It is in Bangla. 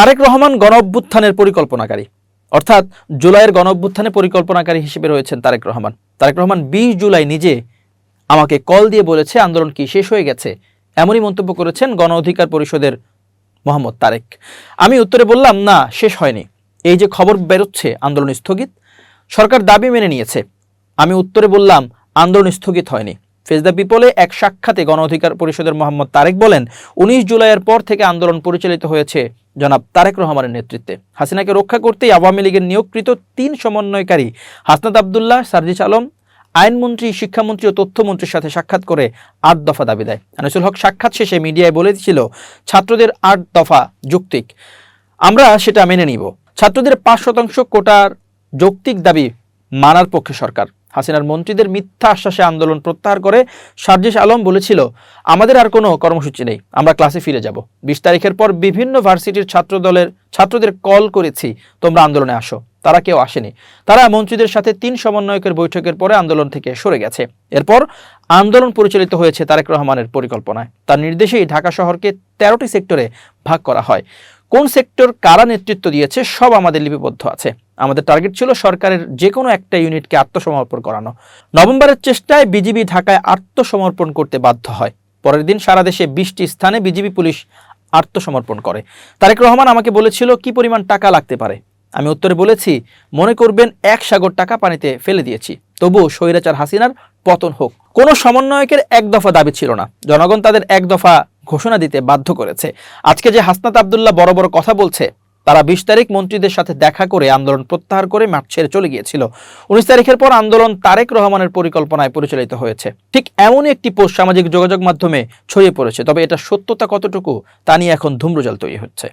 তারেক রহমান গণ অভ্যুত্থানের পরিকল্পনাকারী। অর্থাৎ জুলাইয়ের গণ অভ্যুত্থানে পরিকল্পনাকারী হিসেবে রয়েছেন তারেক রহমান। তারেক রহমান বিশ জুলাই নিজে আমাকে কল দিয়ে বলেছে, আন্দোলন কি শেষ হয়ে গেছে? এমনই মন্তব্য করেছেন গণ অধিকার পরিষদের মোহাম্মদ তারেক। আমি উত্তরে বললাম, না, শেষ হয়নি। এই যে খবর বেরোচ্ছে, আন্দোলন স্থগিত। সরকার দাবি মেনে নিয়েছে। আমি উত্তরে বললাম, আন্দোলন স্থগিত হয়নি। ফেস দ্য পিপলে এক সাক্ষাতে গণ অধিকার পরিষদের মোহাম্মদ তারেক বলেন, উনিশ জুলাইয়ের পর থেকে আন্দোলন পরিচালিত হয়েছে। জনাব তারেক রহমানের নেতৃত্বে। হাসিনাকে রক্ষা করতেই আওয়ামী লীগের নিয়োগকৃত তিন সমন্বয়কারী হাসনাত আবদুল্লাহ, সার্জিস আলম, আইনমন্ত্রী, শিক্ষামন্ত্রী ও তথ্যমন্ত্রীর সাথে সাক্ষাৎ করে আট দফা দাবি দেয়। আনিসুল হক সাক্ষাৎ শেষে মিডিয়ায় বলেছিল, ছাত্রদের আট দফা যৌক্তিক। আমরা সেটা মেনে নিব। ছাত্রদের পাঁচ শতাংশ কোটার যৌক্তিক দাবি মানার পক্ষে সরকার। হাসিনার মন্ত্রীদের মিথ্যা আশ্বাসে আন্দোলন প্রত্যাহার করে সার্জিস আলম বলেছিল, আমাদের আর কোনো কর্মসূচি নেই, আমরা ক্লাসে ফিরে যাব। বিশ তারিখের পর বিভিন্ন ভার্সিটির ছাত্র দলের ছাত্রদের কল করেছি, তোমরা আন্দোলনে আসো। তারা কেউ আসেনি। তারা মন্ত্রীদের সাথে তিন সমন্বয়কের বৈঠকের পরে আন্দোলন থেকে সরে গেছে। এরপর আন্দোলন পরিচালিত হয়েছে তারেক রহমানের পরিকল্পনায়। তার নির্দেশেই ঢাকা শহরকে তেরোটি সেক্টরে ভাগ করা হয়। কোন সেক্টর কারা নেতৃত্ব দিয়েছে সব আমাদের লিপিবদ্ধ আছে। আমাদের টার্গেট ছিল সরকারের যে কোনো একটা ইউনিটকে আত্মসমর্পণ করানো। নভেম্বরের চেষ্টায় বিজিবি ঢাকায় আত্মসমর্পণ করতে বাধ্য হয়। পরের দিন সারা দেশে বিশটি স্থানে বিজিবি পুলিশ আত্মসমর্পণ করে। তারেক রহমান আমাকে বলেছিল, কি পরিমাণ টাকা লাগতে পারে? আমি উত্তরে বলেছি, মনে করবেন এক সাগর টাকা পানিতে ফেলে দিয়েছি। তবুও স্বৈরাচার হাসিনার পতন হোক। কোনো সমন্বয়কের এক দফা দাবি ছিল না। জনগণ তাদের এক দফা ঘোষণা দিতে বাধ্য করেছে। আজকে যে হাসনাত আবদুল্লাহ বড় বড় কথা বলছে, তারা বিশ তারিখ মন্ত্রীদের সাথে দেখা করে আন্দোলন প্রত্যাহার করে মাঠ ছেড়ে চলে গিয়েছিল। উনিশ তারিখের পর আন্দোলন তারেক রহমানের পরিকল্পনায় পরিচালিত হয়েছে। ঠিক এমনই একটি পোস্ট সামাজিক যোগাযোগ মাধ্যমে ছড়িয়ে পড়েছে, তবে এটা সত্যতা কতটুকু, তা নিয়ে এখন ধূম্রজাল তৈরি হচ্ছে।